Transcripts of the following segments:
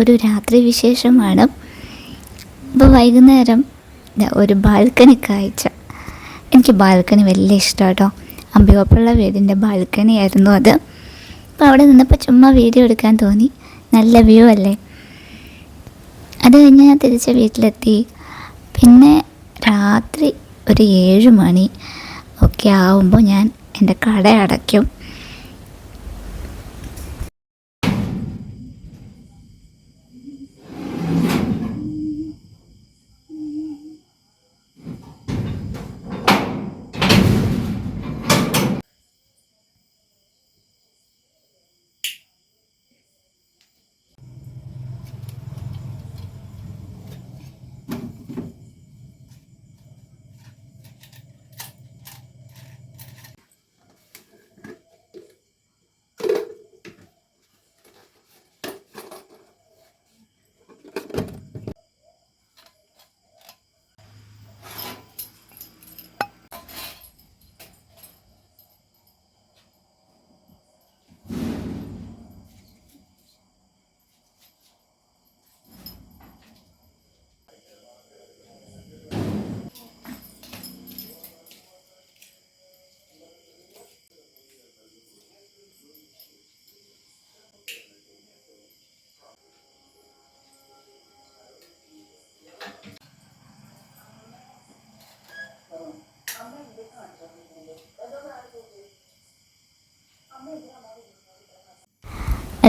ഒരു രാത്രി വിശേഷമാണ്. ഇപ്പോൾ വൈകുന്നേരം ഒരു ബാൽക്കണി കാഴ്ച. എനിക്ക് ബാൽക്കണി വലിയ ഇഷ്ടം കേട്ടോ അമ്പിയോപ്പുള്ള വീടിന്റെ ബാൽക്കണി ആയിരുന്നു അത്. അപ്പോൾ അവിടെ നിന്നപ്പോൾ ചുമ്മാ വീഡിയോ എടുക്കാൻ തോന്നി. നല്ല വ്യൂ അല്ലേ? അത് കഴിഞ്ഞ് ഞാൻ തിരിച്ച് വീട്ടിലെത്തി. പിന്നെ രാത്രി ഒരു ഏഴ് മണി ഒക്കെ ആവുമ്പോൾ ഞാൻ എന്റെ കട അടയ്ക്കും.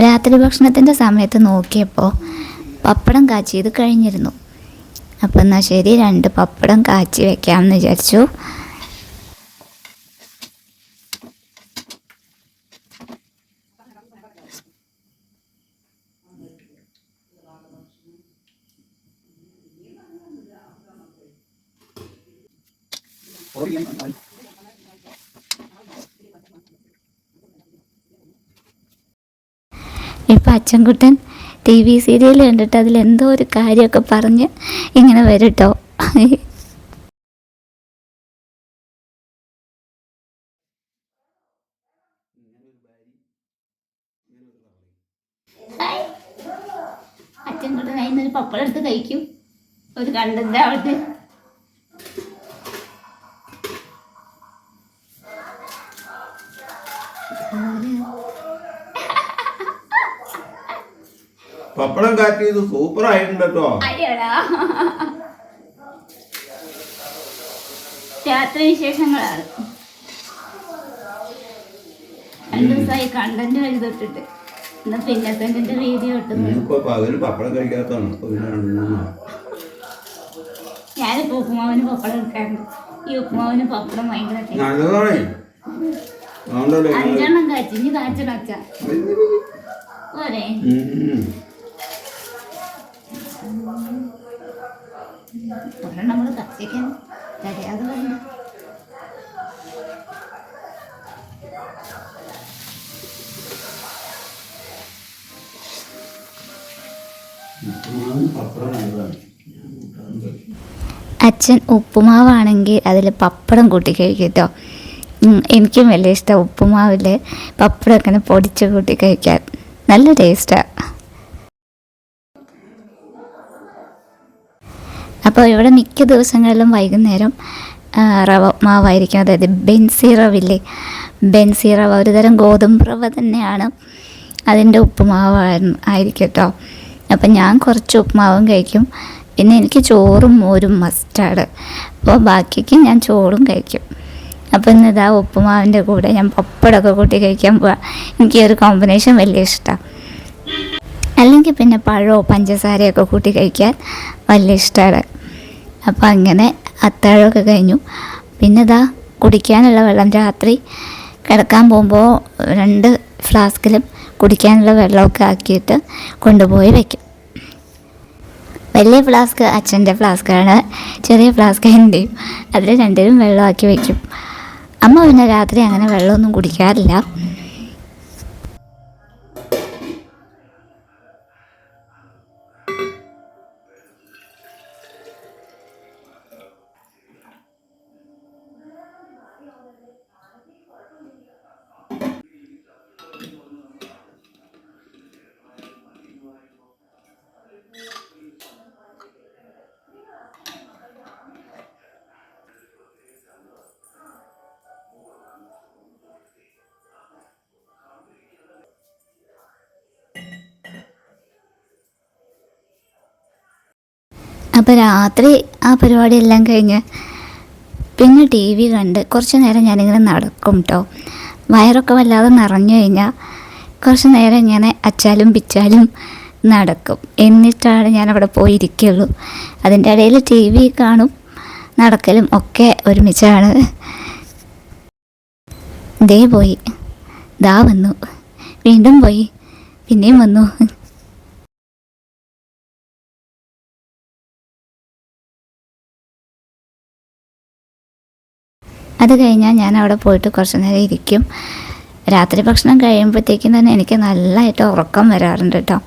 രാത്രി ഭക്ഷണത്തിന്റെ സമയത്ത് നോക്കിയപ്പോൾ പപ്പടം കാച്ചിയത് കഴിഞ്ഞിരുന്നു. അപ്പം എന്നാൽ ശരി രണ്ട് പപ്പടം കാച്ചി വെക്കാമെന്ന് വിചാരിച്ചു. ഇപ്പം അച്ഛൻകുട്ടൻ ടി വി സീരിയൽ കണ്ടിട്ട് അതിലെന്തോ ഒരു കാര്യമൊക്കെ പറഞ്ഞ് ഇങ്ങനെ വരട്ടോ. കേട്ടോ അച്ഛൻകുട്ടൻ അതിൽ ഒരു പപ്പടം എടുത്ത് കഴിക്കും. ഒരു കണ്ടെന്താ ആവട്ടെ പപ്പടം കാറ്റിയത് സൂപ്പർ ആയിട്ടുണ്ട് കേട്ടോ രാത്രി വിശേഷങ്ങളാണ്. രണ്ടു ദിവസമായി കണ്ടന്റ് എഴുതിട്ടിട്ട് എന്നാ പിന്നെ വീഡിയോ ഇട്ടു. പകൽ പപ്പടം കഴിക്കാത്തതാണ്. ഞാനിപ്പോ ഉപ്പുമാവിന് പപ്പടം എടുക്കാറുണ്ട്. ഈ ഉപ്പുമാവിന് പപ്പടം ഭയങ്കര അഞ്ചെണ്ണം കാച്ചിഞ്ഞ് കാച്ചണം അച്ഛ. പോരെ. ഉം. ഒരെണ്ണം നമ്മൾ കത്തിക്കാൻ കൂട്ടാൻ കഴിക്കും. അച്ഛൻ ഉപ്പുമാവാണെങ്കിൽ അതിൽ പപ്പടം കൂട്ടി കഴിക്കും കേട്ടോ എനിക്കും വലിയ ഇഷ്ടം ഉപ്പുമാവിൽ പപ്പടം ഒക്കെ പൊടിച്ച് കൂട്ടി കഴിക്കാൻ. നല്ല ടേസ്റ്റാണ് അപ്പോൾ ഇവിടെ മിക്ക ദിവസങ്ങളിലും വൈകുന്നേരം റവ മാവായിരിക്കും. അതായത് ബെൻസി റവില്ലേ? ബെൻസി റവ ഒരു തരം ഗോതമ്പ് റവ തന്നെയാണ് അതിന്റെ ഉപ്പുമാവ് ആയിരിക്കും കേട്ടോ. അപ്പം ഞാൻ കുറച്ച് ഉപ്പുമാവും കഴിക്കും. പിന്നെ എനിക്ക് ചോറും മോരും മസ്റ്റാണ്. അപ്പോൾ ബാക്കിക്ക് ഞാൻ ചോറും കഴിക്കും. അപ്പോൾ ഇന്ന് ഇതാ ഉപ്പുമാവിന്റെ കൂടെ ഞാൻ പപ്പടമൊക്കെ കൂട്ടി കഴിക്കാൻ പോവാം. എനിക്ക് ഈ ഒരു കോമ്പിനേഷൻ വലിയ ഇഷ്ടമാണ് അല്ലെങ്കിൽ പിന്നെ പഴമോ പഞ്ചസാരയൊക്കെ കൂട്ടി കഴിക്കാൻ വലിയ ഇഷ്ടമാണ്. അപ്പോൾ അങ്ങനെ അത്താഴമൊക്കെ കഴിഞ്ഞു. പിന്നെ ഇതാ കുടിക്കാനുള്ള വെള്ളം. രാത്രി കിടക്കാൻ പോകുമ്പോൾ രണ്ട് ഫ്ലാസ്കിലും കുടിക്കാനുള്ള വെള്ളമൊക്കെ ആക്കിയിട്ട് കൊണ്ടുപോയി വയ്ക്കും വലിയ ഫ്ലാസ്ക് അച്ഛന്റെ ഫ്ലാസ്കാണ്. ചെറിയ ഫ്ലാസ്ക് എന്റെയും അതിൽ രണ്ടിലും വെള്ളമാക്കി വയ്ക്കും അമ്മ പിന്നെ രാത്രി അങ്ങനെ വെള്ളമൊന്നും കുടിക്കാറില്ല. അപ്പോൾ രാത്രി ആ പരിപാടിയെല്ലാം കഴിഞ്ഞ് പിന്നെ ടി വി കണ്ട് കുറച്ച് നേരം ഞാനിങ്ങനെ നടക്കും കേട്ടോ വയറൊക്കെ വല്ലാതെ നിറഞ്ഞു കഴിഞ്ഞാൽ കുറച്ച് നേരം ഇങ്ങനെ അച്ചാലും പിച്ചാലും നടക്കും. എന്നിട്ടാണ് ഞാൻ അവിടെ പോയി ഇരിക്കുള്ളൂ അതിന്റെ ഇടയിൽ ടി വി കാണും നടക്കലും ഒക്കെ ഒരുമിച്ചാണ്. ദേ പോയി. ദാ വന്നു. വീണ്ടും പോയി. പിന്നെയും വന്നു. അത് കഴിഞ്ഞാൽ ഞാൻ അവിടെ പോയിട്ട് കുറച്ച് നേരം ഇരിക്കും. രാത്രി ഭക്ഷണം കഴിയുമ്പോഴത്തേക്കും തന്നെ എനിക്ക് നല്ലതായിട്ട് ഉറക്കം വരാറുണ്ട് കേട്ടോ.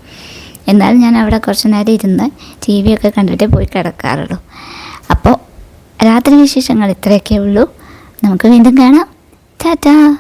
എന്നാലും ഞാൻ അവിടെ കുറച്ച് നേരം ഇരുന്ന് ടി വി ഒക്കെ കണ്ടിട്ടേ പോയി കിടക്കാറുള്ളൂ. അപ്പോൾ രാത്രി വിശേഷങ്ങൾ ഇത്രയൊക്കെ ഉള്ളൂ. നമുക്ക് വീണ്ടും കാണാം. ടാറ്റാ.